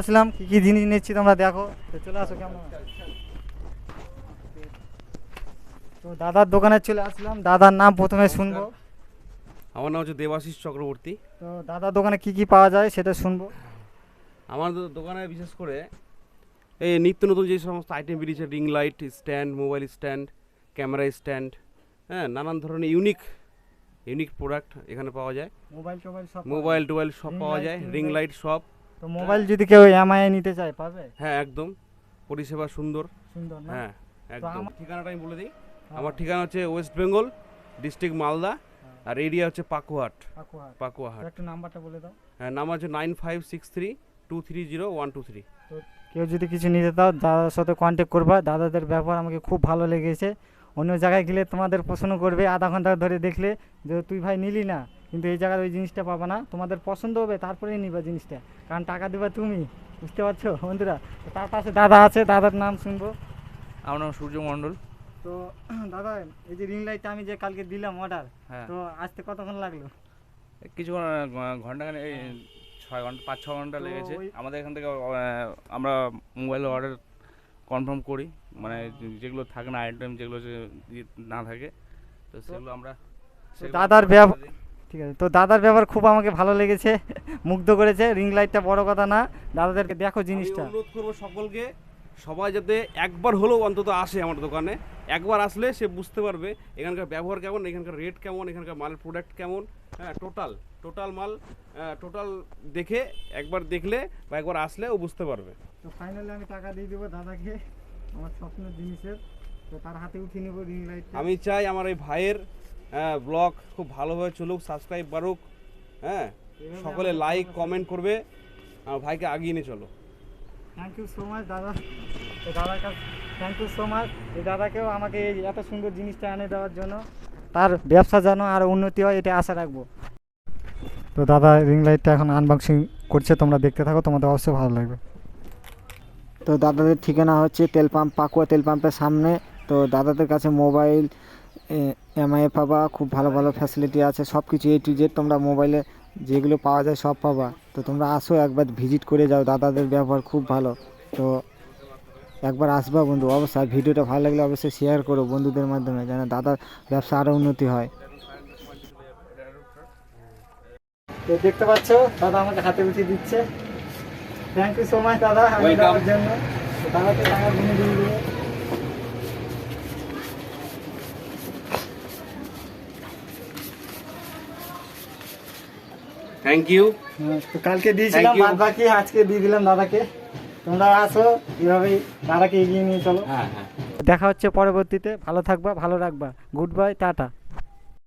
আসলাম কি কি জিনিস নিচ্ছি তোমরা দেখো। তো চলে আসো কেমন? তো দাদার দোকানে চলে আসলাম দাদার নাম প্রথমে শুনব। আমার নাম হচ্ছে দেবাশিস চক্রবর্তী। তো দাদার দোকানে কি কি পাওয়া যায় সেটা শুনব। আমার দোকানে বিশেষ করে এই নিত্য নতুন যে সমস্ত আইটেম বেরিয়েছে ring light stand mobile stand camera stand হ্যাঁ নানান ধরনের ইউনিক ইউনিক প্রোডাক্ট এখানে পাওয়া যায়। মোবাইল টোবাইল সব মোবাইল টোবাইল সব পাওয়া যায় রিং লাইট সব। তো মোবাইল যদি কেউ এমআই নিতে চায় পাবে? হ্যাঁ একদম। পরিষেবা সুন্দর। সুন্দর না? হ্যাঁ একদম। আমার- ঠিকানাটা আমি বলে দিই। হ্যাঁ, আমার ঠিকানা হচ্ছে ওয়েস্ট বেঙ্গল ডিস্ট্রিক্ট মালদা আর এরিয়া হচ্ছে পাকুয়াট কাকুয়াহাট। তো পাকুয়াহাট। একটু নাম্বারটা বলে দাও। হ্যাঁ নাম্বার হচ্ছে nine five six three two three zero one two three. কেউ যদি কিছু নিতে চাও দাদার সাথে কন্ট্যাক্ট করবা। দাদাদের ব্যবহার আমাকে খুব ভালো লেগেছে। অন্য জায়গায় গেলে তোমাদের পছন্দ করবে। আধা ঘণ্টা ধরে দেখলে যে তুই ভাই নিলি না। কিন্তু এই জায়গায় ওই জিনিসটা পাবা না। তোমাদের পছন্দ হবে তারপরেই নিবা জিনিসটা। কারণ টাকা দেবা তুমি বুঝতে পারছ বন্ধুরা? তার পাশে দাদা আছে দাদার নাম শুনব। আমার নাম সূর্য মণ্ডল। তো দাদা এই যে রিং লাইটটা আমি যে কালকে দিলাম অর্ডার হ্যাঁ। তো আসতে কতক্ষণ লাগল? কিছুক্ষণ ঘণ্টা এই ছয় ঘণ্টা পাঁচ ছ ঘণ্টা লেগেছে। আমাদের এখান থেকে আমরা মোবাইল অর্ডার কনফার্ম করি। মানে যেগুলো থাকে না আইটেম যেগুলো না থাকে তো সেগুলো আমরা দাদার order ব্যব- করে দিই। ঠিক আছে। তো দাদার ব্যবহার খুব আমাকে ভালো লেগেছে মুগ্ধ করেছে রিং লাইটটা বড় কথা না। দাদাদেরকে দেখো জিনিসটা। অনুরোধ করব সকলকে সবাই যাতে একবার হলেও অন্তত আসে আমার দোকানে। একবার আসলে সে বুঝতে পারবে এখানকার ব্যবহার কেমন এখানকার রেট কেমন এখানকার মালের প্রোডাক্ট কেমন। হ্যাঁ টোটাল টোটাল মাল টোটাল দেখে একবার দেখলে বা একবার আসলে ও বুঝতে পারবে। তো ফাইনালি আমি টাকা দিয়ে দেবো দাদাকে আমার স্বপ্নের জিনিসের। তো তার হাতে উঠিয়ে নেব রিং লাইট আমি চাই আমার এই ভাইয়ের ব্লগ খুব ভালোভাবে চলুক সাবস্ক্রাইব বাড়ুক হ্যাঁ সকলে লাইক কমেন্ট করবে আর ভাইকে আগিয়ে নিয়ে চলো। থ্যাংক ইউ সো মাচ দাদা। তো দাদার কাছে থ্যাংক ইউ সো মাচ এই দাদাকেও আমাকে এই এত সুন্দর জিনিসটা এনে দেওয়ার জন্য তার ব্যবসা যেন আর উন্নতি হয় এটা আশা রাখব। তো দাদা রিং লাইটটা এখন আনবক্সিং করছে তোমরা দেখতে থাকো তোমাদের অবশ্যই ভালো লাগবে। তো দাদাদের ঠিকানা হচ্ছে তেল পাম্প পাকুয়া তেল পাম্পের সামনে। তো দাদাদের কাছে মোবাইল এমআই পাবা খুব ভালো ভালো ফ্যাসিলিটি আছে সব কিছু এ টু জেড তোমরা মোবাইলে যেগুলো পাওয়া যায় সব পাবা। তো তোমরা আসো একবার ভিজিট করে যাও দাদাদের ব্যবহার খুব ভালো। তো একবার আসবা বন্ধু অবশ্যই। ভিডিওটা ভালো লাগলে অবশ্যই শেয়ার করো বন্ধুদের মাধ্যমে যেন দাদার ব্যবসা আরও উন্নতি হয়। তো দেখতে পাচ্ছ দাদা আমাকে হাতে উঠিয়ে দিচ্ছে। থ্যাংক ইউ সো মাচ দাদা আমি. জন্য। দাদাকে টাকা গুনে থ্যাংক ইউ কালকে দিয়েছিলাম. বাদ বাকি আজকে দিয়ে দিলাম দাদাকে। তোমরা আসো এভাবেই দাদাকে এগিয়ে নিয়ে চলো। হ্যাঁ হ্যাঁ। দেখা হচ্ছে পরবর্তীতে ভালো থাকবা ভালো রাখবা। Good bye tata.